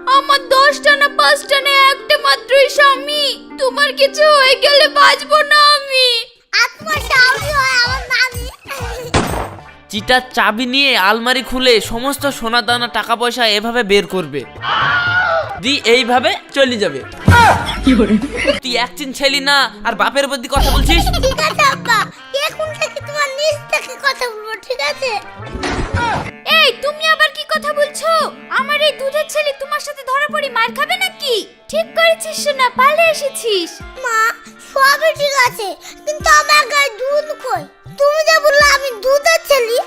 আমার দশটা না পাঁচটা না একটা মাত্রই স্বামী। তোমার কিছু হয়ে গেলে বাঁচবো না আমি। চিটার চাবি নিয়ে আলমারি খুলে সমস্ত সোনা দানা টাকা পয়সা এভাবে বের করবে। দি এইভাবে চলে যাবে। তুই একচিন ছেলি না আর বাপের বুদ্ধি কথা বলছিস? ঠিক আছে আব্বা। এখন থেকে নিজ থেকে কথা বলব ঠিক আছে? এই তুমি আবার কি কথা বলছো? আমার এই দুধের ছেলে তোমার সাথে ধরা পড়ি মার খাবে নাকি? ঠিক করেছিস না পালে এসেছিস। মা সবই ঠিক আছে কিন্তু আমার গায়ে দুধ কই? তুমি যা বললে আমি দুধের ছেলে।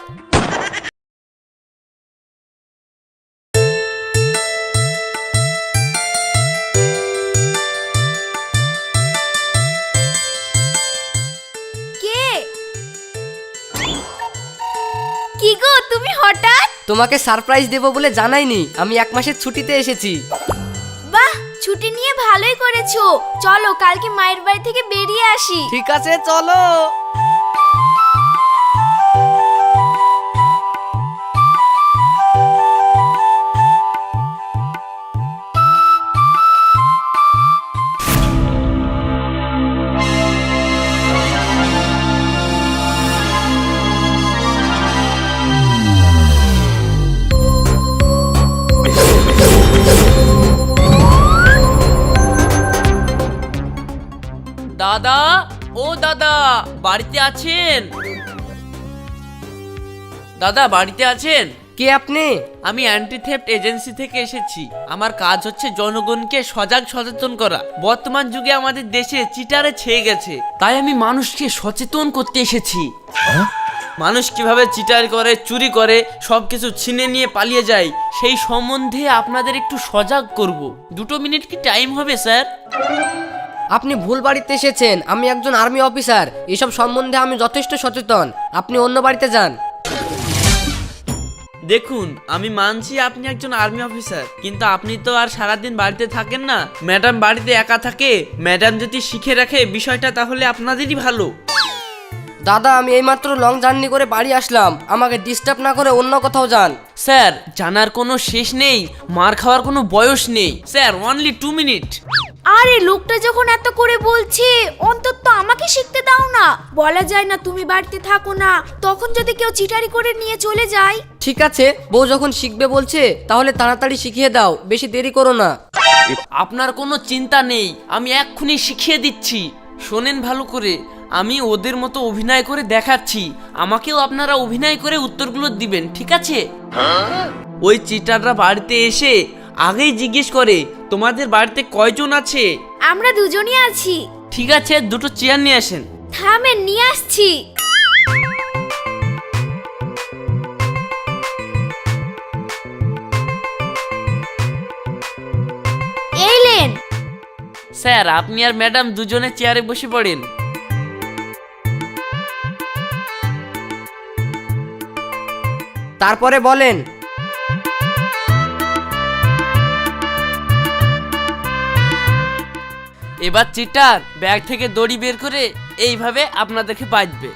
তোমাকে সারপ্রাইজ দেব বলে জানাইনি আমি এক মাসের ছুটিতে এসেছি। বাহ ছুটি নিয়ে ভালোই করেছ। চলো কালকে মায়ের বাড়ি থেকে বেরিয়ে আসি। ঠিক আছে চলো। দাদা ও দাদা বাড়িতে আছেন? দাদা বাড়িতে আছেন? কে আপনি? আমি অ্যান্টি থেফট এজেন্সি থেকে এসেছি। আমার কাজ হচ্ছে জনগণকে সজাগ সচেতন করা। বর্তমান যুগে আমাদের দেশে চিটারে ছেয়ে গেছে। তাই আমি মানুষকে সচেতন করতে এসেছি। মানুষ কীভাবে চিটার করে চুরি করে সবকিছু ছিনে নিয়ে পালিয়ে যায় সেই সম্বন্ধে আপনাদের একটু সজাগ করব। দুটো মিনিট কি টাইম হবে স্যার? আপনি ভুল বাড়িতে এসেছেন আমি একজন আর্মি অফিসার এসব সম্বন্ধে আমি যথেষ্ট সচেতন আপনি অন্য বাড়িতে যান। দেখুন আমি মানছি আপনি একজন আর্মি অফিসার কিন্তু আপনি তো আর সারাদিন বাড়িতে থাকেন না। ম্যাডাম বাড়িতে একা থাকে ম্যাডাম যদি শিখে রাখে বিষয়টা তাহলে আপনাদেরই ভালো। দাদা আমি এইমাত্র লং জার্নি করে বাড়ি আসলাম আমাকে ডিস্টার্ব না করে অন্য কোথাও যান। স্যার জানার কোনো শেষ নেই মার খাওয়ার কোনো বয়স নেই। স্যার অনলি টু মিনিট আরে লোকটা যখন এত করে বলছে অন্তত আমাকে শিখতে দাও না। বলা যায় না তুমি বাড়িতে থাকো না তখন যদি কেউ চিটারি করে নিয়ে চলে যায়। ঠিক আছে বউ যখন শিখবে বলছে তাহলে তাড়াতাড়ি শিখিয়ে দাও বেশি দেরি করো না। আপনার কোনো চিন্তা নেই আমি এক্ষুনি শিখিয়ে দিচ্ছি। শোনেন ভালো করে আমি ওদের মতো অভিনয় করে দেখাচ্ছি। আমাকেও আপনারা অভিনয় করে উত্তরগুলো দিবেন ঠিক আছে? ওই চিটাররা বাড়িতে এসে আগেই জিজ্ঞেস করে তোমাদের বাড়িতে কয়জন আছে? আমরা দুজনই আছি। ঠিক আছে দুটো চেয়ার নিয়ে আসেন। থামেন নিয়ে আসছি। এলেন স্যার আপনি আর ম্যাডাম দুজনে চেয়ারে বসে পড়েন। তারপরে বলেন এবার চিটার ব্যাগ থেকে দড়ি বের করে এইভাবে আপনাদেরকে বাঁধবে।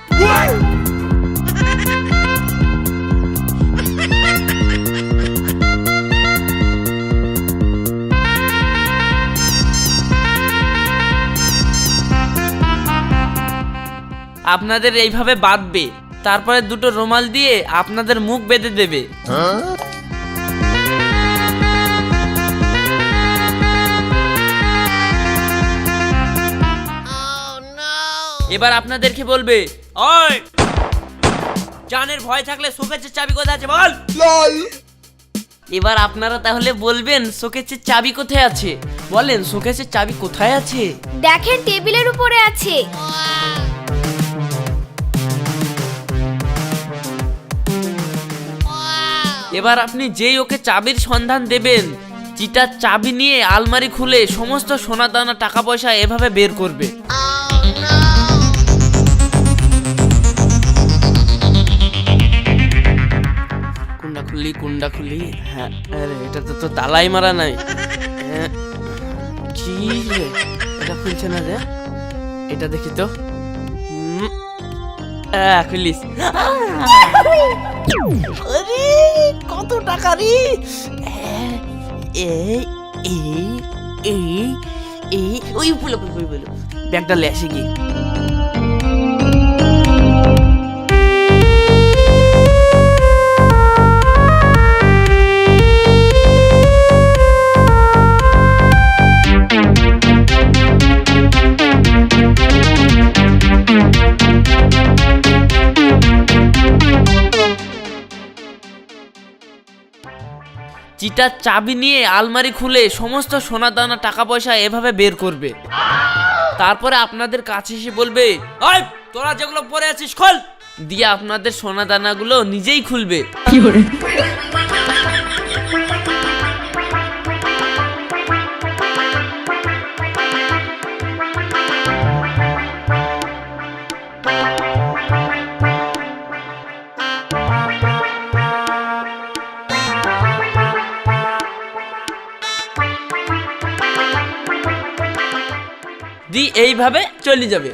আপনাদের এইভাবে বাঁধবে। তারপরে দুটো রুমাল দিয়ে আপনাদের মুখ বেঁধে দেবে। এবার আপনাদেরকে বলবে ওই জানের ভয় থাকলে শোকেচের চাবি কোথায় আছে বল? লাল। এবার আপনারা তাহলে বলবেন শোকেচের চাবি কোথায় আছে? বলেন শোকেচের চাবি কোথায় আছে? দেখেন টেবিলের উপরে আছে। এবার আপনি যেই ওকে চাবির সন্ধান দেবেন চিটার চাবি নিয়ে আলমারি খুলে সমস্ত সোনা দানা টাকা পয়সা এভাবে বের করবে। কুন্ডা খুলি? হ্যাঁ আরে এটা তো তো তালাই মারা নাই। হ্যাঁ, কি রে? এটা খুলছে না রে? এটা দেখি তো। খুলিস। আরে কত টাকা রে? এই এই এই এই ওই বলো বলো ব্যাগটা লেসে গিয়ে। চিটার চাবি নিয়ে আলমারি খুলে সমস্ত সোনা দানা টাকা পয়সা এভাবে বের করবে। তারপরে আপনাদের কাছে এসে বলবে তোরা যেগুলো পরে আছিস খোল। দিয়ে আপনাদের সোনা দানাগুলো নিজেই খুলবে। দি এইভাবে চলে যাবে।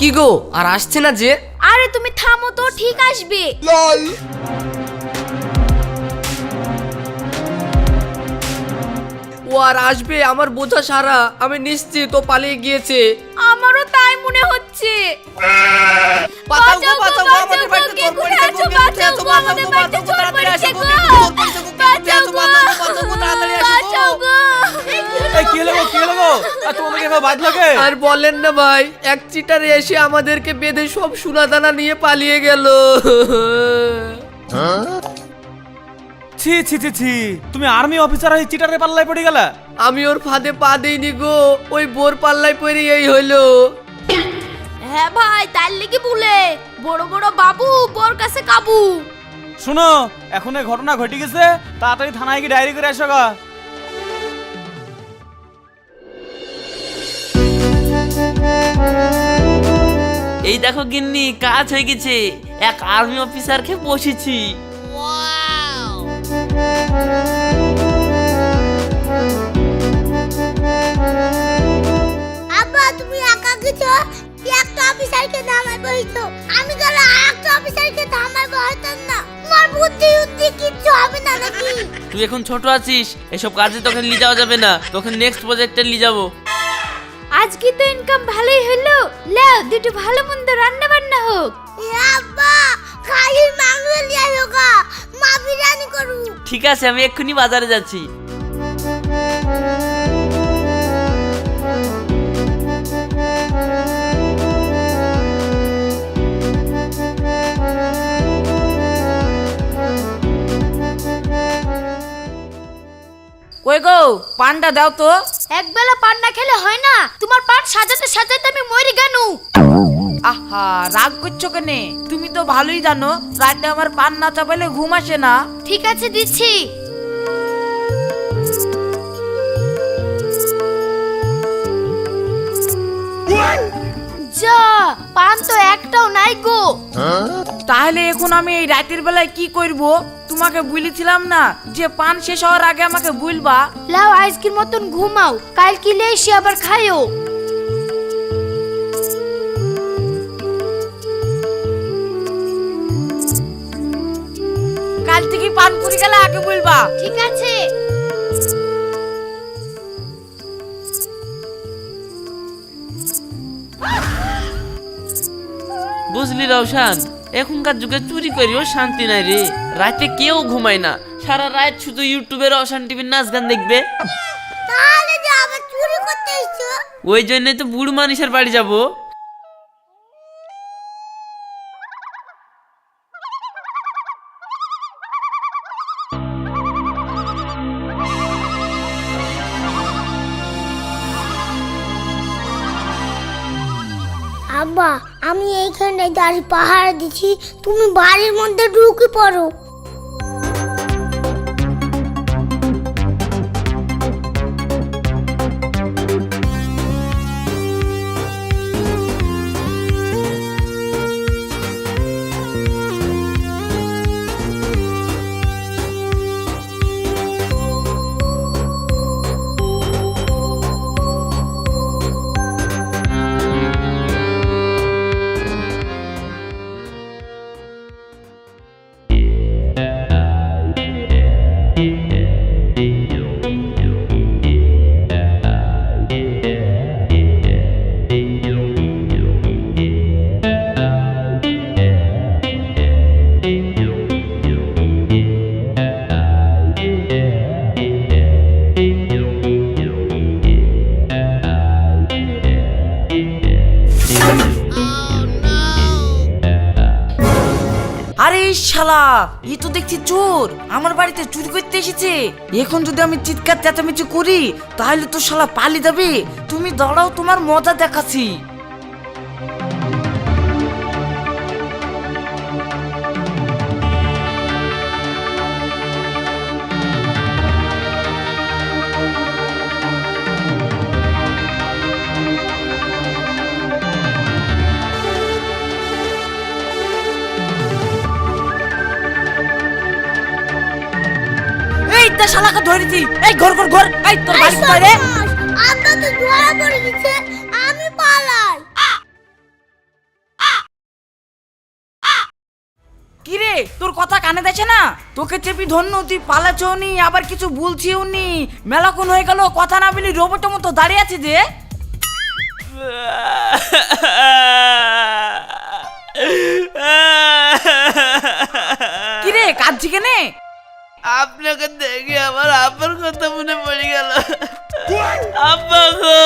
কি গো আর আসছে না যে? আরে তুমি থামো তো ঠিক আসবে। ও আর আসবে আমার বোঝা সারা আমি নিশ্চিত ও পালিয়ে গিয়েছে। আমারও তাই মনে হচ্ছে। বাঁচাও গো, বাঁচাও বাঁচাও গো, গো, আমাদের বাড়িতে চোর পড়েছে, কোথায় গো, আছো? কে বাঁচাও গো, আমাদের আমাদের বাড়িতে বাড়িতে চোর পড়েছে গো। বাঁচাও বাঁচাও গো। বাঁচাও, বাঁচাও, গো, তাড়াতাড়ি আসো, গো। এই কি হলো গো, কি হলো গো? আর তোমাদেরকে এভাবে বাঁধলো কে? আর বলেন না ভাই এক চিটারে এসে আমাদেরকে বেঁধে সব সোনাদানা নিয়ে পালিয়ে গেল। ছি ছি ছি ছি। তুমি আর্মি অফিসার হয়ে চিটারে পাল্লায় পড়ে গেলা? আমি ওর ফাঁদে পা দিইনি গো ওই বোর পাল্লায় পড়ে এই হইল। হ্যাঁ ভাই তার লিগে বলে। বড় বড় বাবু বোর কাছে কাবু। শুনো এখন এই ঘটনা ঘটে গেছে তাড়াতাড়ি থানায় গিয়ে ডায়েরি করে আসো গা। এই দেখো গিন্নি কাজ হয়ে গেছে। এক আর্মি অফিসারকে বসেছি। আব্বা তুমি একা গেছো? একটা অফিসারকে ধামাই বইছো আমি গেলে আরেকটা অফিসারকে ধামাই বইতাম না। তোমার বুদ্ধি উদ্ধি কিচ্ছু হবে না নাকি? তুই এখন ছোট আছিস এসব কাজে তোকে নিয়ে যাওয়া যাবে না। তোকে নেক্সট প্রজেক্টে নিয়ে যাব। আজকে তো ইনকাম ভালোই হলো। লাও দুটো ভালো মন্দ রান্না বান্না হোক। এ আব্বা খালি মাংস ঠিক আছে, আমি এক্ষুনি বাজারে যাচ্ছি। কই গো, পানটা দাও তো। একবেলা পান না খেলে হয় না। তোমার পান সাজাতে সাজাতে আমি মরি গেনু। আহা রাগ করছ কেনে? তুমি তো ভালোই জানো রাতে আমার পান না ঘুম আসে না। ঠিক আছে দিচ্ছি। যা পান তো একটাও নাই গো। তাহলে এখন আমি এই রাতের বেলায় কি করব? তোমাকে বলেছিলাম না যে পান শেষ হওয়ার আগে আমাকে বলবা। লাও আজকের মতন ঘুমাও কাল কি এসে আবার খাইও। আগে বলবা। ঠিক আছে। বুঝলি রওশান এখনকার যুগে চুরি করিও শান্তি নাই রে। রাতে কেউ ঘুমায় না। সারা রাত শুধু ইউটিউবে রওশান টিভির নাচ গান দেখবে। তাহলে যে আবার চুরি করতে এসছো? ওই জন্যই তো বুড়ো মানুষের বাড়ি যাব। এইখানটায় দাঁড়িয়ে পাহাড় দিছি তুমি বাড়ির মধ্যে ঢুকে পড়ো। দেখছি চোর। আমার বাড়িতে চুরি করতে এসেছে। এখন যদি আমি চিৎকার চেঁচামেচি করি, তাহলে তো শালা পালিয়ে যাবে। তুমি দাঁড়াও, তোমার মজা দেখাচ্ছি। তা শালাকে ধরেছি এই ঘর ঘর ঘর। এই তোর বাড়ি কোথায় রে? আমরা তো ধরা পড়ে গেছে আমি পালাই। কি রে তোর কথা কানে দেখে না? তোকে চেপি ধন্য তুই নি আবার কিছু বলছিও নি। হয়ে গেল কথা না বলি রোবটের মতো দাঁড়িয়ে আছে যে। কি রে কাঁদছি কেনে? আপনাকে দেখে আমার আব্বার কথা মনে পড়ে গেল। আব্বা গো!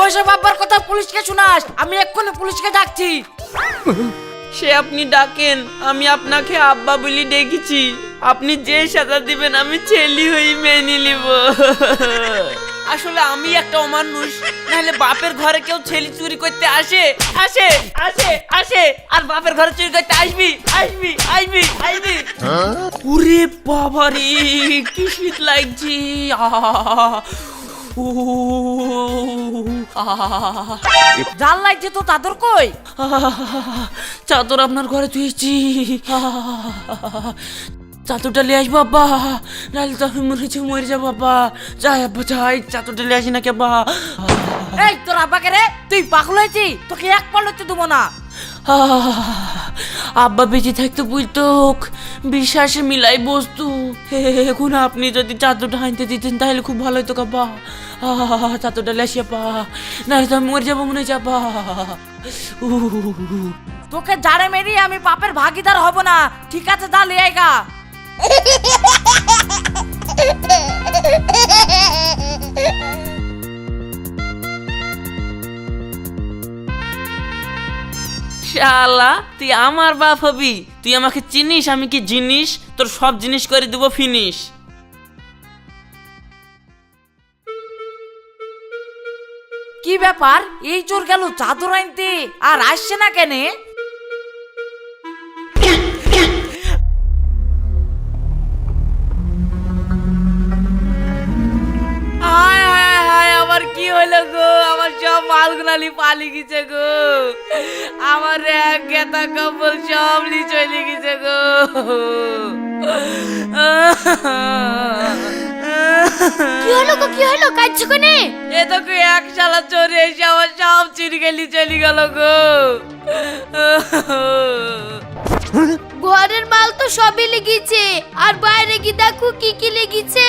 ওইসব আব্বার কথা পুলিশকে শোনাস আমি এক্ষুনি পুলিশকে ডাকছি। সে আপনি ডাকেন আমি আপনাকে আব্বা বলি ডেকেছি। আপনি যে সাজা দিবেন আমি ছেলি হয়ে মেনে নিব। আসলে আমি একটা অমানুষ নাহলে বাপের ঘরে কেউ ছেলে চুরি করতে আসে? আসে আসে আসে। আর বাপের ঘরে চুরি করতে আসবি? আসবি আসবি আসবি। ওরে বাবা রে কি শীত লাগছে জাল লাগছে তো তাদের কই? চাদর আপনার ঘরে তুইছি চাদরটা নিয়ে আসব আব্বা। নাহলে তো আমি মরেছি মরে যাব আব্বা। যাই আব্বা যাই। চাদরটা নিয়ে আসি না কে আব্বা? এই তোর আব্বাকে রে তুই পাগল হয়েছি? তোকে এক পাল্লতে দেবো না। আব্বা বেঁচে থাকতে বুঝতো বিশ্বাসে মিলাই বস্তু। হে, এখন আপনি যদি চাদরটা আনতে দিতেন তাহলে খুব ভালো হতো কাব্বা চাদরটা আসি আব্বা। নাহলে তো আমি মরে যাব মনে হচ্ছে উহ তোকে জাড়ে মেরি আমি বাপের ভাগিদার হব না। ঠিক আছে যা লিয়ে আইগা শালা, তুই আমার বাপ হবি? তুই আমাকে চিনিস? আমি কি জিনিস? তোর সব জিনিস করে দেবো ফিনিশ। কি ব্যাপার? এই চোর গেল চাদর আনতে। আর আসছে না কেনে? হলো গো আমার সব মালগুনালি পালি গেছে গো। আমার এক গেতা কম্বল সব লি চলে গেছে গো। কি হলো গো কি হলো? কাঁদছো কেনে? এ তো কি এক শালা চোরে এসে আমার সব চিনি গেলি চলে গেল গো। ঘরের মাল তো সবই লেগেছে আর বাইরে কি দেখো কি কি লেগেছে।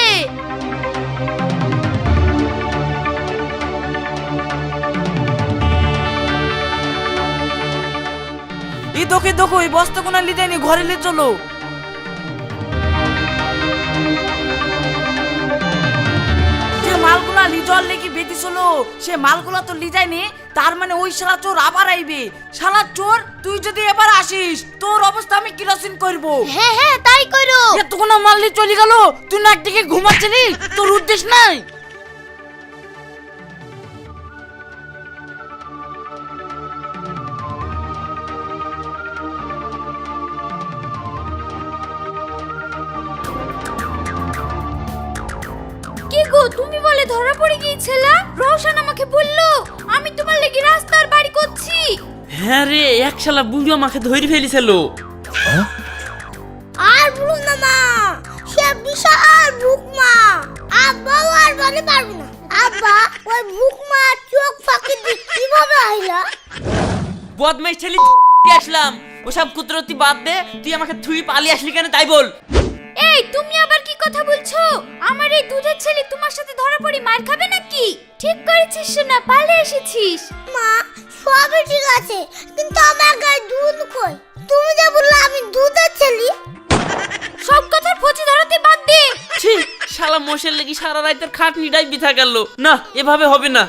এই দেখো দেখো এই বস্তা কোনা লিতে নি ঘরে লি চলো। যে মালগুলা লিজল লেগে বেঁধেছিল সে মালগুলা তো লিজায়নি তার মানে ওই শালা চোর আবার আইবে। শালা চোর তুই যদি এবার আসিস তোর অবস্থা আমি কিরোসিন করব। হ্যাঁ হ্যাঁ তাই করো। এতক্ষণ মারলি চলে গেল তুই না একদিকে ঘুমাচ্ছিলি? তোর উদ্দেশ্য নাই? হ্যাঁ রে এক শালা বুড়ি আমাকে ধরে ফেলেছিল। আর বলুন না মা সে বিশাল বুকমা আব্বাও আর বলে পারব না। আব্বা ওই বুকমা চোখ ফাঁকি দিয়ে কীভাবে আইলা? বদমাইশ ছেলে আসলাম? ওসব কুদরতি বাদ দে তুই আমাকে থুই পালিয়ে আসলি কেন তাই বল। এই তুমি আবার কি কথা বলছো? আমার এই দুধের ছেলে তোমার সাথে ধরা পড়ি মার খাবে নাকি? ঠিক করেছিস না পালে এসেছিস। মা সবই ঠিক আছে কিন্তু আমার গায়ে দুধ কই? তুমি যে বললে আমি দুধের ছেলে। সব কথার ফচি ধরাতে বাদ দে। ছি শালা মোষের লেগে সারা রাতের খাটনিটাই বিথা গেল না এভাবে হবে না।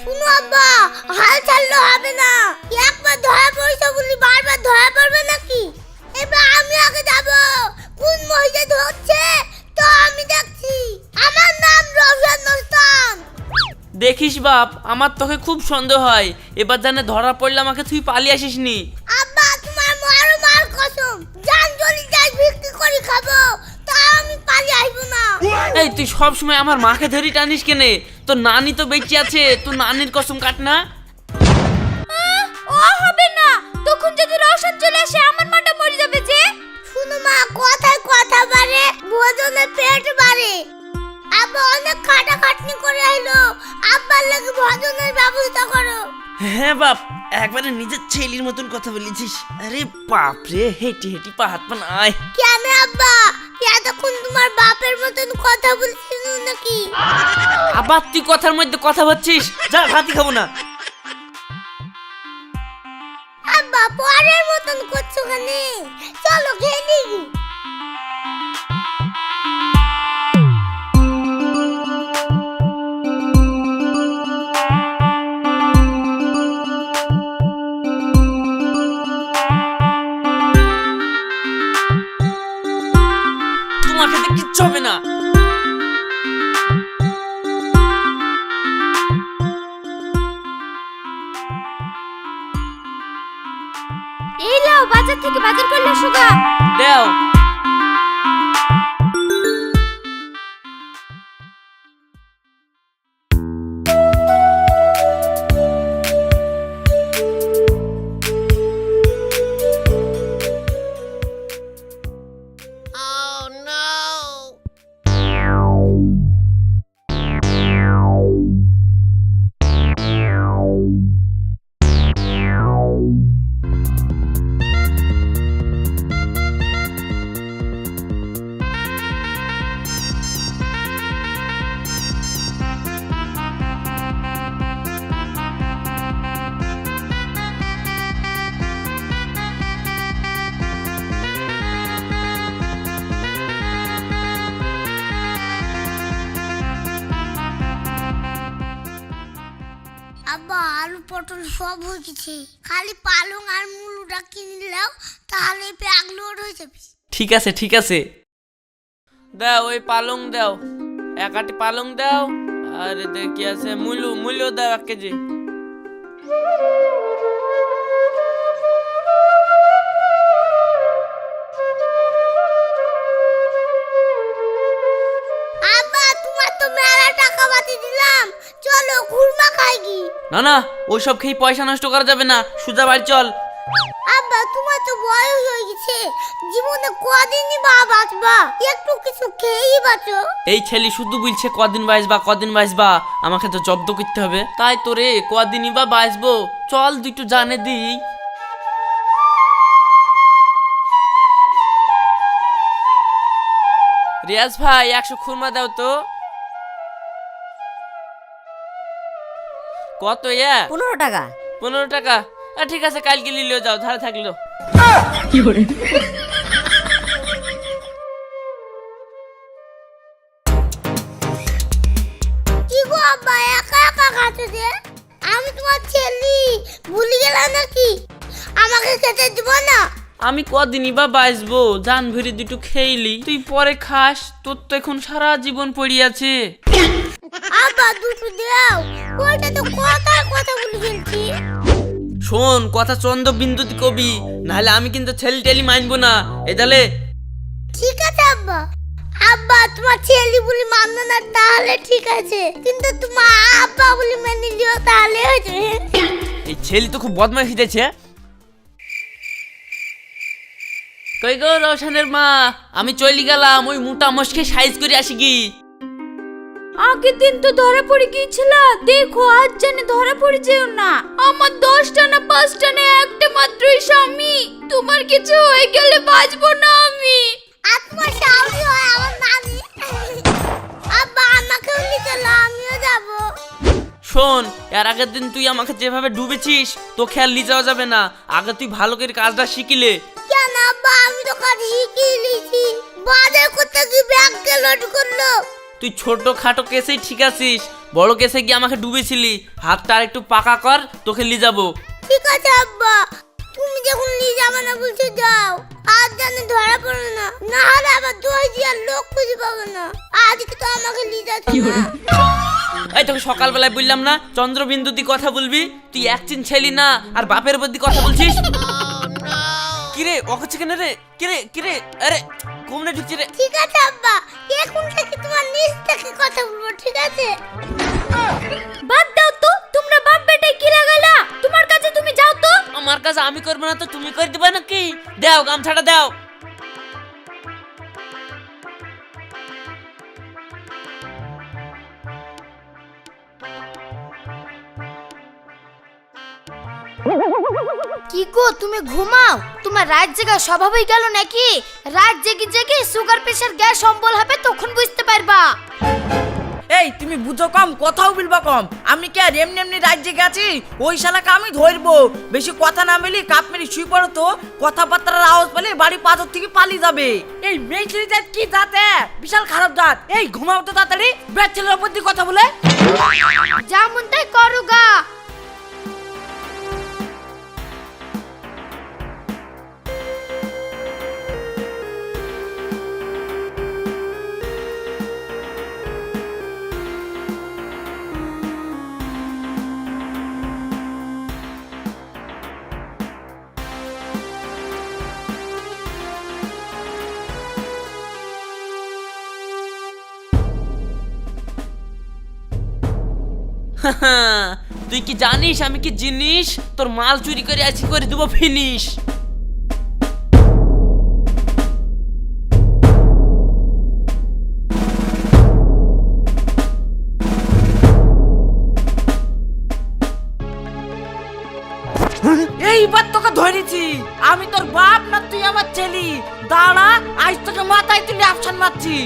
শুনো আব্বা হাল ছাড়লে হবে না। একবার ধরা পড়ছে বলি বারবার ধরা পড়বে নাকি? দেখিস বাপ আমার তোকে খুব সন্দেহ হয়। এবার জানে ধরা পড়লে আমাকে তুই পালিয়ে আসিস নি আব্বা তোমার মার মার কসম। জান জলি যাই বিক্রি করে খাব তা আমি পালিয়ে আসব না। এই তুই সব সময় আমার মাকে ধরি টানিস কেনে? তোর নানি তো বেঁচে আছে তোর নানির কসম কাট না? ও হবে না। তখন যদি রওশন চলে আসে আমার মাটা মরে যাবে যে। শুনো মা কথায় কথা বাড়ে ভোজনে পেট বাড়ে। আব্বা অনেক খাটা খাটনি করে আইলো। আব্বার লাগে ভোজনের ব্যবস্থা করো। হ্যাঁ বাপ একবারে নিজের ছেলির মতন কথা বলেছিস। আরে বাপ রে হেঁটে হেঁটে পা হাত পা আয় কেন আব্বা? এতক্ষণ তোমার বাপের মতন কথা বলছিল নাকি? আবার তুই কথার মধ্যে কথা বলছিস? যা ভাতি খাব না। আব্বা পরের মতন করছ কেন? চলো খেয়ে নিই। লাও বাজার থেকে বাজার করলে সুগা। দেও। পটল সব হয়ে গেছে খালি পালং আর মুলুটা কিনলেও তাহলে ব্যাগ লোড হয়ে যাবে। ঠিক আছে ঠিক আছে। দাও, ওই পালং দাও। এক আটি পালং দাও। আর, দেখি আছে, মুলু মুলু দাও এক কেজি। দিলাম। চলো ঘুরমা খাই কি না না ওইসব খেয়ে পয়সা নষ্ট করা যাবে না। সুজা বাড়ি চল। আব্বা তোমার তো বয়স হয়ে গেছে। জীবনে কদিনই বা বাঁচবা? একটু কিছু খেয়েই বাঁচো। এই ছেলে শুধু বলছে কদিন বাঁচবা কদিন বাঁচবা। আমাকে তো জব্দ করতে হবে। তাই তো রে কদিনই বা বাঁচবো? চল দুটো জানে দিই। রিয়াজ ভাই একশো খুরমা দাও তো। কত ইয়া? পনেরো টাকা। পনেরো টাকা? আহ, ঠিক আছে কালকে লিলেও যাও ধারে থাকল। কি গো আব্বা একা একা খাচ্ছো যে? আমি তোমার ছেলে ভুলে গেলাম নাকি? আমাকে খেতে দিব না? আমি কদিনই বা বাঁচবো? জান ভরি দুটো খেইলি তুই পরে খাস তোর তো এখন সারা জীবন পড়ি আছে। আব্বা দুটো দাও। ওইটা তো কথার কথা বলে ফেলছি। শোন কথা চন্দ্র বিন্দুতি কবি নাহলে আমি কিন্তু ছেলে টেলি মানবো না। এ তাহলে? ঠিক আছে আব্বা। আব্বা তোমার ছেলে বলে মানলো না তাহলে ঠিক আছে। কিন্তু তোমার আব্বা বলে মেনে নিও তাহলে এই ছেলে তো খুব বদমাইশ দিতেছে কই গো রোশনের মা আমি চলে গেলাম ওই মোটা মস্কে সাইজ করে আসি কি? আগের দিন তো ধরা পড়ে গিয়েছিল। দেখো আজ জানে ধরা পড়ে যেও না। আমার দশটা না পাঁচটা না একটা মাত্রই স্বামী। তোমার কিছু হয়ে গেলে বাঁচবো না আমি। আর তোমার হয় আমার নানি। আব্বা আমাকেও নিতে আমিও যাব। শোন এর আগের দিন তুই আমাকে যেভাবে ডুবেছিস তো খেয়াল নিয়ে যাওয়া যাবে না। আগে তুই ভালো করে কাজটা শিখিলে। কেন আব্বা? আমি তো কাজ শিখিয়ে নিয়েছি বাজার করতে কি ব্যাগকে লোড করল। তুই ছোট খাটো কেসেই ঠিক আছিস। বড় কেসে গিয়ে আমাকে ডুবেছিলি। হাতটা আর একটু পাকা কর তোকে নিয়ে যাব। ঠিক আছে আব্বা। তুমি যখন নিয়ে যাবে না বলছো যাও। আজ জানে ধরা পড়ে না না হলে আবার দোষ দিয়ার লোক খুঁজে পাবে না। আজকে তো আমাকে নিয়ে যাচ্ছে না। এই তোকে সকালবেলায় বললাম না চন্দ্রবিন্দু তুই কথা বলবি? তুই একচিন ছেলি না আর বাপের প্রতি কথা বলছিস? কিরে অকচ্ছে কেন রে? কিরে কিরে? আরে কমনে ঢুকছে রে। ঠিক আছে আব্বা। এখন থেকে তোমার নিজ থেকে কথা বলব ঠিক আছে? বাদ দাও তো তোমরা বাপ বেটাই কি লাগালা? তোমার কাছে তুমি যাও তো। আমার কাছে আমি করব না তো তুমি করে দিবা নাকি? দাও গামছাটা দাও। কি গো তুমি ঘুমাও? তোমার রাত জেগা স্বভাবই গেল নাকি? রাত জেগে জেগে সুগার প্রেশার গ্যাস অম্বল হবে তখন বুঝতে পারবা। এই তুমি বুঝো কম কথাও বলবা কম। আমি কি আর এমনি এমনি রাজ্যে গেছি ওই শালাকে আমি ধরবো। বেশি কথা না বলি কাপ মেরে শুই পড়ো তো। কথাবার্তার আওয়াজ পেলে বাড়ি পাথর থেকে পালিয়ে যাবে। এই মেয়ে জাত কি দাঁতে বিশাল খারাপ দাঁত এই ঘুমাও তো তাড়াতাড়ি। ব্যাট ছেলের দিয়ে কথা বলে। যেমন তাই করো তুই কি জানিস আমি কি জিনিস? তোর মাল চুরি করে আছি, করে দেবো ফিনিশ। এইবার তোকে ধরেছি। আমি তোর বাপ না তুই আমার ছেলি। দাঁড়া, আজ তোকে মাথায় তুলে অপশন মারছি।